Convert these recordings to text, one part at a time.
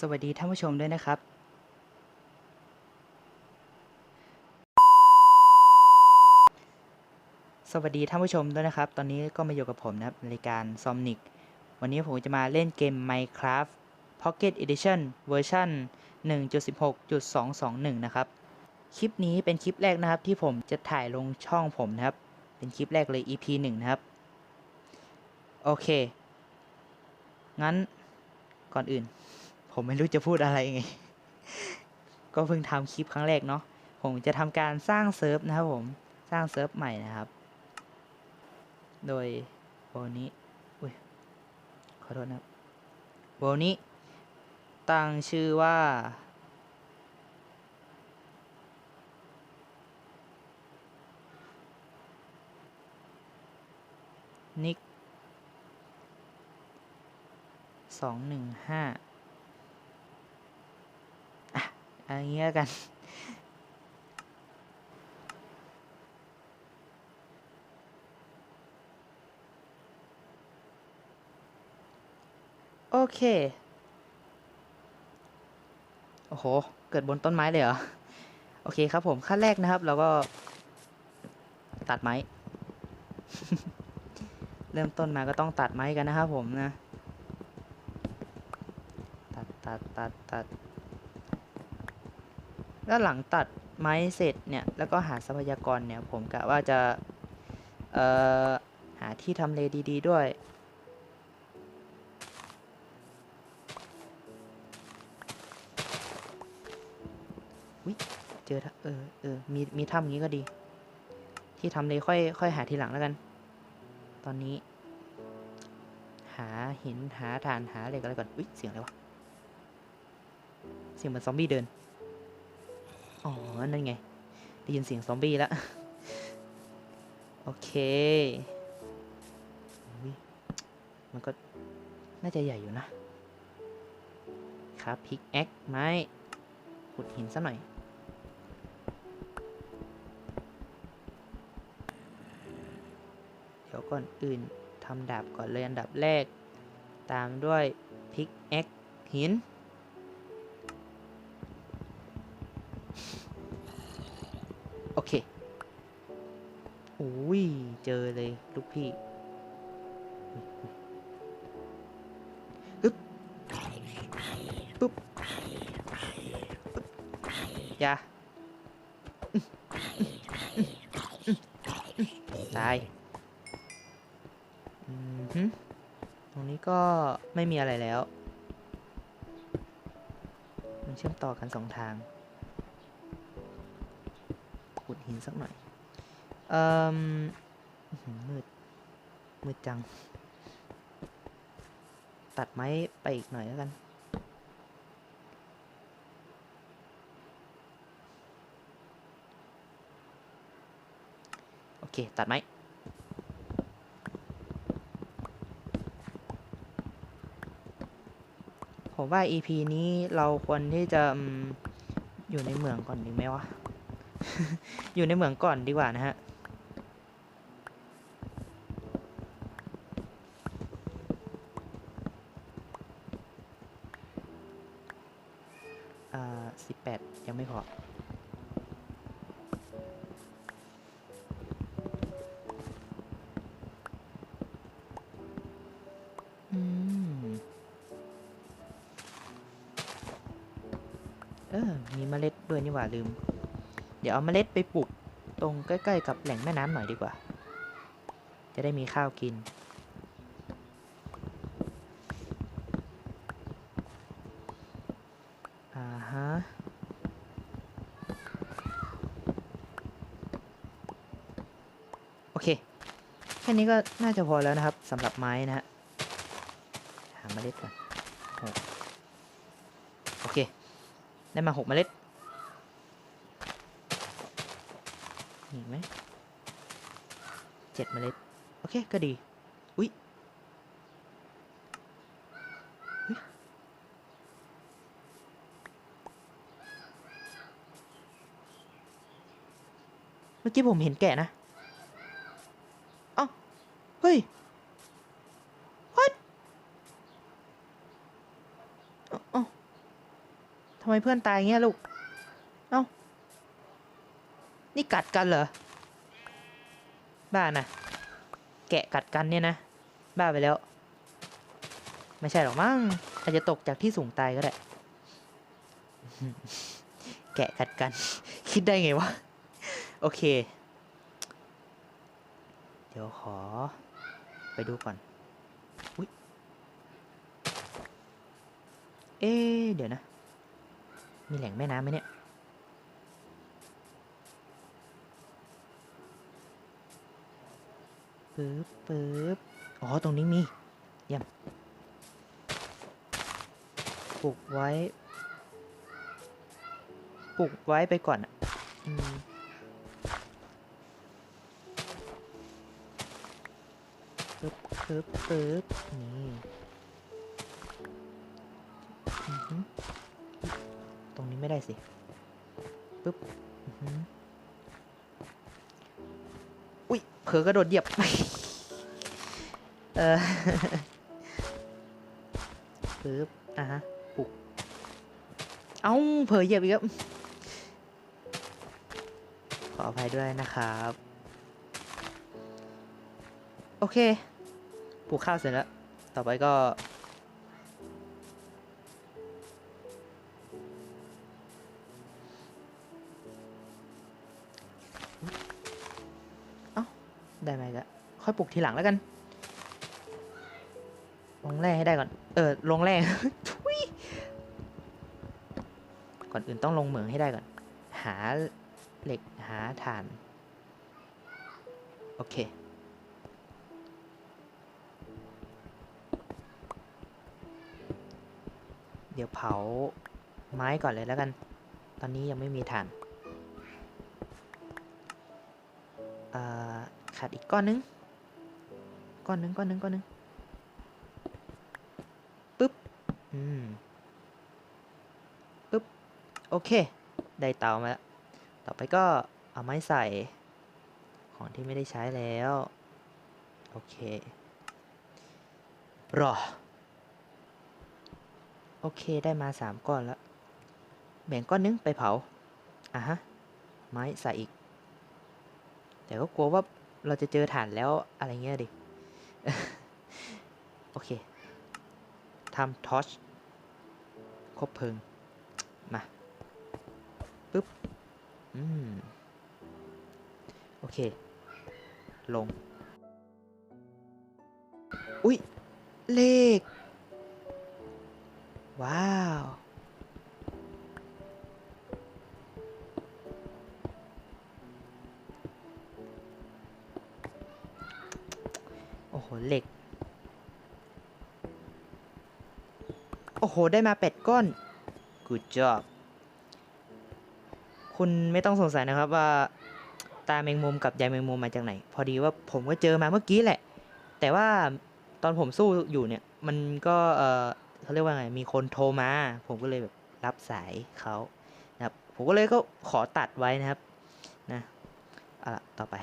สวัสดีท่านผู้ชมด้วยนะครับสวัสดีท่านผู้ชมด้วยนะครับ ตอนนี้ก็มาอยู่กับผมนะครับรายการซอมนิกวันนี้ผมจะมาเล่นเกม Minecraft Pocket Edition เวอร์ชัน1.16.221 นะครับ คลิปนี้เป็นคลิปแรกนะครับ ที่ผมจะถ่ายลงช่องผมนะครับ เป็นคลิปแรกเลย EP 1 นะครับ โอเค งั้นก่อนอื่น ผมไม่รู้จะพูดอะไรไง ก็เพิ่งทำคลิปครั้งแรกเนาะ ผมจะทำการสร้างเซิร์ฟนะครับผม สร้างเซิร์ฟใหม่นะครับ โดยโบนี้อุ้ย ขอโทษนะโบนี้ ตั้งชื่อว่า นิกสองหนึ่งห้าอะ เอันนี้แล้วกันโอเค โอ้โห เกิดบนต้นไม้เลยเหรอ โอเคครับผมขั้นแรกนะครับ เราก็ ตัดไม้ เริ่มต้นมาก็ต้องตัดไม้กันนะครับผมนะ ตัดตัดตัดตัด แล้วหลังตัดไม้เสร็จเนี่ย แล้วก็หาทรัพยากรเนี่ย ผมกะว่าจะเอ่อหาที่ทำเลดีๆด้วย เจอเออเออมีมีถ้ำอย่างนี้ก็ดี ที่ทำเลค่อยค่อยหาทีหลังแล้วกัน ตอนนี้ หาหินหาฐานหาอะไรกันแล้วก่อน อุ๊ย เสียงอะไรวะ เสียงเหมือนซอมบี้เดิน อ๋อ นั่นไง ได้ยินเสียงซอมบี้แล้ว โอเค มันก็น่าจะใหญ่อยู่นะ ครับพิกแอคไม้ขุดหินซะหน่อย เดี๋ยวก่อนอื่นทำดาบก่อนเลยอันดับแรก ตามด้วยพิกแอคหิน อุ้ยเจอเลยลูกพี่อึ๊บปุ๊บปึ๊บอย่าตายตรงนี้ก็ไม่มีอะไรแล้ว มันเชื่อมต่อกันสองทางขุดหินสักหน่อย เอ่อมือหือมืด มืดจัง ตัดไม้ไปอีกหน่อยแล้วกัน โอเค ตัดไม้ผมว่า EP นี้เราควรที่จะอืมอยู่ในเมืองก่อนดีไหมวะ อยู่ในเมืองก่อนดีกว่านะฮะ ออ มีเมล็ดด้วยนี่หว่าลืม เดี๋ยวเอาเมล็ดไปปลูกตรงใกล้ ๆ กับแหล่งแม่น้ำหน่อยดีกว่า จะได้มีข้าวกิน อ่าฮะ โอเค แค่นี้ก็น่าจะพอแล้วนะครับสำหรับไม้นะฮะ หาเมล็ดก่อน ได้มาหกเมล็ดมีอีกไหมเจ็ดเมล็ด โอเค ก็ดี อุ๊ยอุ๊ยเมื่อกี้ผมเห็นแกะนะเอ้าเฮ้ย what เอ้าเอ้า ทำไมเพื่อนตายเงี้ยลูก เอ้า นี่กัดกันเหรอ บ้านะแกะกัดกันเนี่ยนะ บ้าไปแล้ว ไม่ใช่หรอกมั้ง อาจจะตกจากที่สูงตายก็ได้ แกะกัดกัน คิดได้ไงวะ โอเค เดี๋ยวขอ ไปดูก่อนอเอ๊เดี๋ยวนะ มีแหล่งแม่น้ำไหมเนี่ยปึ๊บปึ๊บอ๋อ ตรงนี้มีเยี่ยมปลูกไว้ปลูกไว้ไปก่อนอะปึ๊บปึ๊บปึ๊บนี่ ไม่ได้สิปึ๊บอุ้ยเผลอกระโดดเหยียบเออปึ๊บอะฮะปลุกเอ้าเผลอเหยียบอีกแล้วขออภัยด้วยนะครับ โอเคปลูกข้าวเสร็จแล้ว ต่อไปก็ ค่อยปลูกทีหลังแล้วกัน ลงแร่ให้ได้ก่อน เออ ลงแร่ทุยก่อนอื่นต้องลงเหมืองให้ได้ก่อน หาเหล็กหาถ่าน โอเคเดี๋ยวเผาไม้ก่อนเลยแล้วกัน ตอนนี้ยังไม่มีถ่านขาดอีกก้อนนึง ก้อนนึงก้อนนึงก้อนนึงปึ๊บ อืม ปึ๊บ โอเค ได้เตามาแล้ว ต่อไปก็เอาไม้ใส่ ของที่ไม่ได้ใช้แล้ว โอเครอโอเค ได้มาสามก้อนแล้ว แบ่งก้อนนึงไปเผา อะฮะ ไม้ใส่อีก แต่ก็กลัวว่าเราจะเจอฐานแล้วอะไรเงี้ยดิ โอเคทำทอชคบเพลิง มา ปึ๊บ อืม โอเค ลง อุ๊ยเลข ว้าว โอ้โห เหล็ก โอ้โห ได้มาเป็ดก้อน good job คุณไม่ต้องสงสัยนะครับว่า ตาแมงมุมกับยายแมงมุมมาจากไหน พอดีว่าผมก็เจอมาเมื่อกี้แหละ แต่ว่าตอนผมสู้อยู่เนี่ย มันก็เออเขาเรียกว่าไง มีคนโทรมา ผมก็เลยแบบรับสายเขานะครับ ผมก็เลยก็ขอตัดไว้นะครับ นะเอาละต่อไป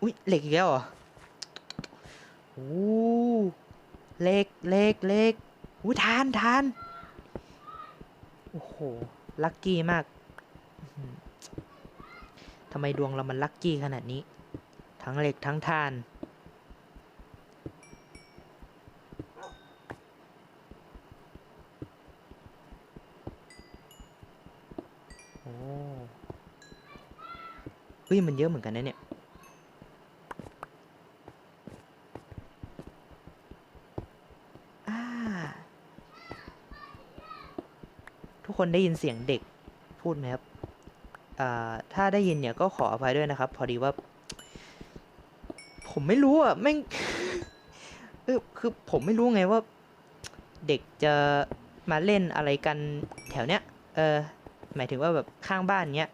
อุ้ยเหล็กอีกแล้วเหรอโอ้ เล็กเล็กเล็กอุ้ทานทานโอ้โห ลัคกี้มากทำไมดวงเรามันลัคกี้ขนาดนี้ ทั้งเหล็กทั้งทาน โอ้เฮ้ยมันเยอะเหมือนกันนะเนี่ย อ่า ทุก คนได้ยินเสียงเด็กพูดไหมครับถ้าได้ยินเนี่ยก็ขออภัยด้วยนะครับ พอดีว่า ผมไม่รู้อะแม่งคือผมไม่รู้ไงว่า เด็กจะมาเล่นอะไรกันแถวเนี้ย เออ หมายถึงว่าแบบข้างบ้านเนี้ย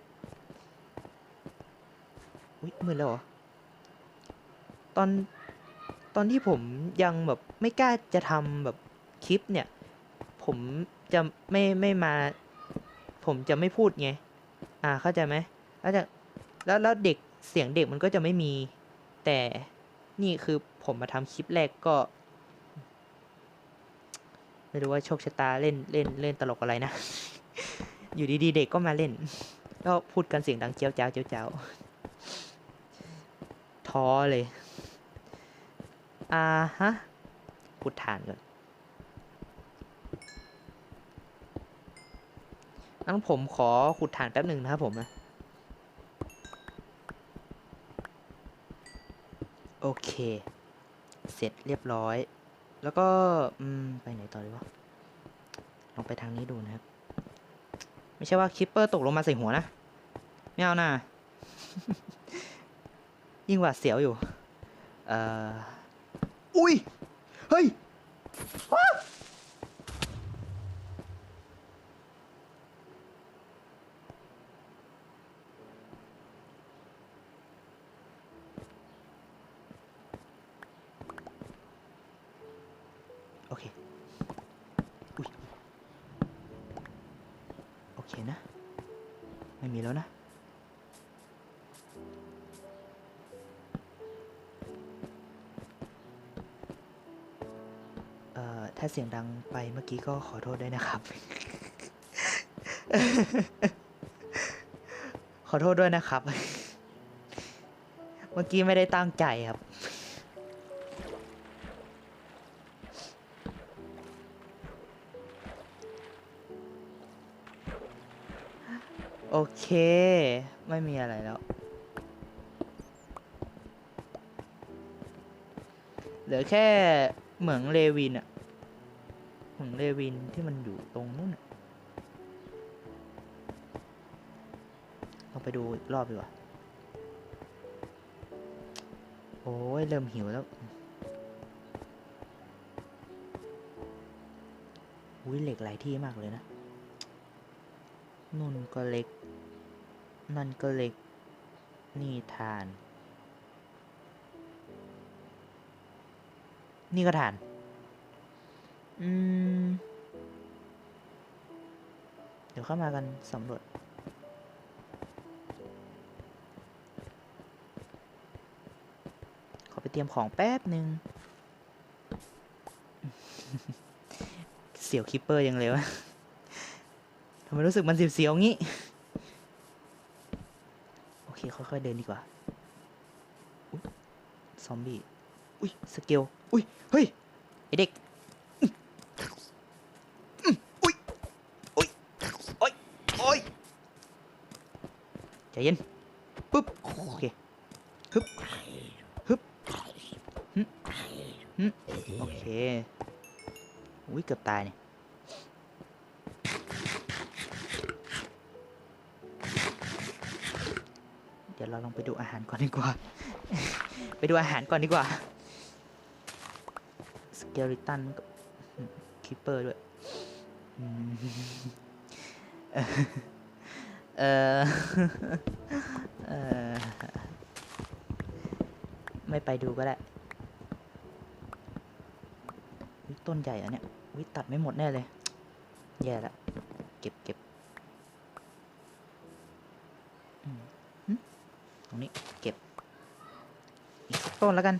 อุ้ยมืดแล้วเหรอ ตอน ตอนที่ผมยังแบบไม่กล้าจะทำแบบคลิปเนี่ย ผม จะไม่ไม่มา ผมจะไม่พูดไง อ่าเข้าใจไหมแล้วจะแล้วแล้วเด็กเสียงเด็กมันก็จะไม่มี แต่นี่คือผมมาทำคลิปแรกก็ ไม่รู้ว่าโชคชะตาเล่นเล่นเล่นตลกอะไรนะ อยู่ดีๆ เด็กก็มาเล่น ก็พูดกันเสียงดังเจียวจ้าเจียวจ้าท้อเลย อ่าฮะพูดฐานก่อน งั้นผมขอขุดฐานแป๊บหนึ่งนะครับผมนะโอเค เสร็จเรียบร้อย แล้วก็ อืม ไปไหนต่อดีวะ ลองไปทางนี้ดูนะครับ ไม่ใช่ว่าคิปเปอร์ตกลงมาใส่หัวนะ ไม่เอานะยิ่งหวาดเสียวอยู่ เอ่อ อุ้ย เฮ้ย เสียงดังไปเมื่อกี้ก็ขอโทษด้วยนะครับ ขอโทษด้วยนะครับ เมื่อกี้ไม่ได้ตั้งใจครับ โอเค ไม่มีอะไรแล้วเหลือแค่เหมืองเลวินอะ เลวินที่มันอยู่ตรงนู้นอะลองไปดูรอบดีกว่า โอ้ยเริ่มหิวแล้ว อุ้ยเหล็กหลายที่มากเลยนะนุ่นก็เล็ก นั่นก็เล็ก นี่ทาน นี่ก็ทาน อืม ดี๋ยวเข้ามากันสำรวจขอไปเตรียมของแป๊บหนึ่งเสียวคิปเปอร์ยังเลยวะทำไมรู้สึกมันเสียวๆงี้ โอเค ค่อยๆเดินดีกว่าซอมบี้ อุ้ย สเกล อุ้ย เฮ้ย ไอเด็กอื้ออื้ออุ้ยอุ้ยโอ้ยโอ้ยใจ เย็นปึ๊บโอเคฮึบฮึบฮึโอเคอุ้ยเกือบตายเนี่ยเดี๋ยวเราลองไปดูอาหารก่อนดีกว่า ไปดูอาหารก่อนดีกว่าสเกลิตันกับคิปเปอร์ด้วย เออเออไม่ไปดูก็ได้อุ๊ยต้นใหญ่อะเนี่ยวิตัดไม่หมดแน่เลย แย่ละเก็บเก็บตรงนี้เก็บ อีกต้นแล้วกัน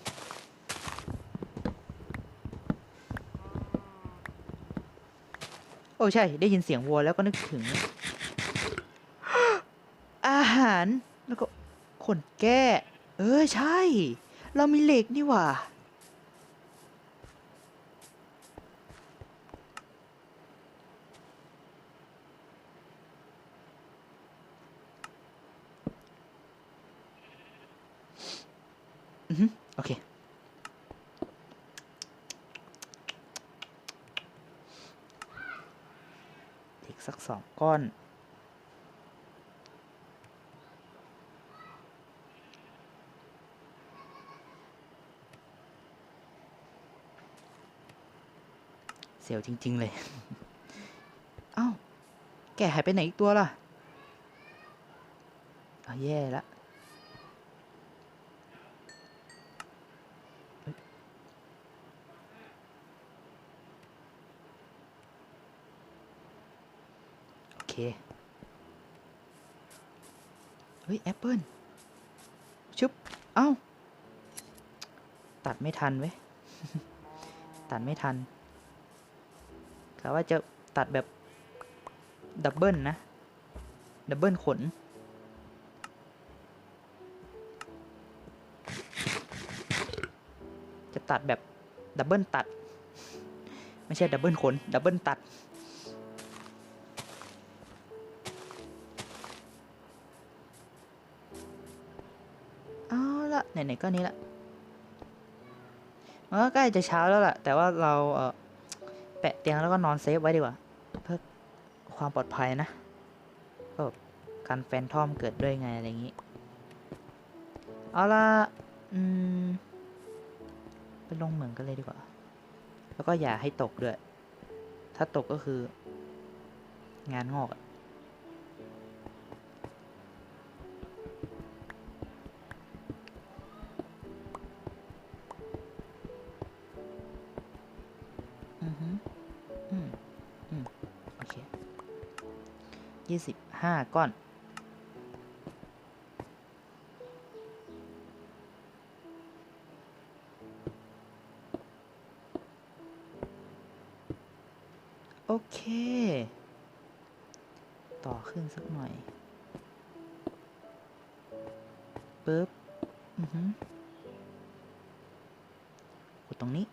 โอ้ใช่ ได้ยินเสียงวัวแล้วก็นึกถึง แล้วก็ขนแก้ เออใช่ เรามีเหล็กนี่หว่า อือโอเคอีกสักสองก้อน สียวจริง ๆ เลย เอ้า แกหายไปไหนอีกตัวล่ะเอาแย่ละเอ้ยโอเค เฮ้ย แอปเปิลชุบ เอ้า ตัดไม่ทันเว้ย ตัดไม่ทัน กะว่าจะตัดแบบดับเบิลนะ ดับเบิลขน จะตัดแบบดับเบิลตัด ไม่ใช่ดับเบิลขน ดับเบิลตัดเอาละไหนๆก็นี้ละมันก็ใกล้จะเช้าแล้วล่ะ แต่ว่าเราเออ แปะเตียงแล้วก็นอนเซฟไว้ดีกว่า เพื่อความปลอดภัยนะก็การแฟนทอมเกิดด้วยไงอะไรอย่างนี้ เอาละอืมไปลงเหมืองกันเลยดีกว่า แล้วก็อย่าให้ตกด้วย ถ้าตกก็คือ งานงอก 25 ก้อน โอเค ต่อขึ้นสักหน่อยปึ๊บ อือหือตรงนี้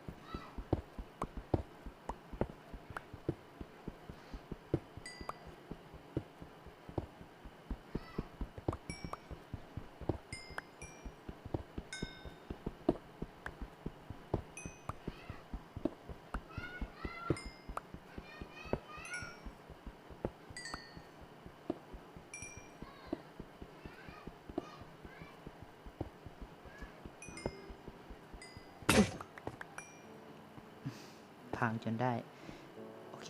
พังจนได้ โอเค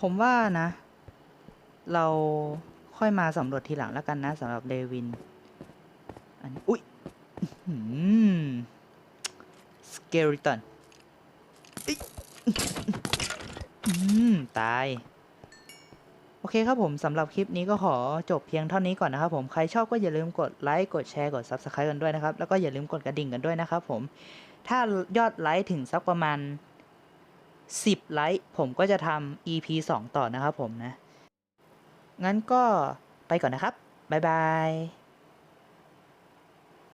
ผมว่านะ เรา ค่อยมาสำรวจทีหลังแล้วกันนะสำหรับเลวิน อันนี้อุ๊ยสเกลิตันตาย โอเคครับผมสำหรับคลิปนี้ก็ขอจบเพียงเท่านี้ก่อนนะครับผม ใครชอบก็อย่าลืมกดไลค์ กดแชร์ กด Subscribe กันด้วยนะครับ แล้วก็อย่าลืมกดกระดิ่งกันด้วยนะครับผม ถ้ายอดไลค์ถึงสักประมาณ 10 ไลค์ผมก็จะทำ EP 2 ต่อนะครับผมนะ งั้นก็ไปก่อนนะครับ บ๊ายบาย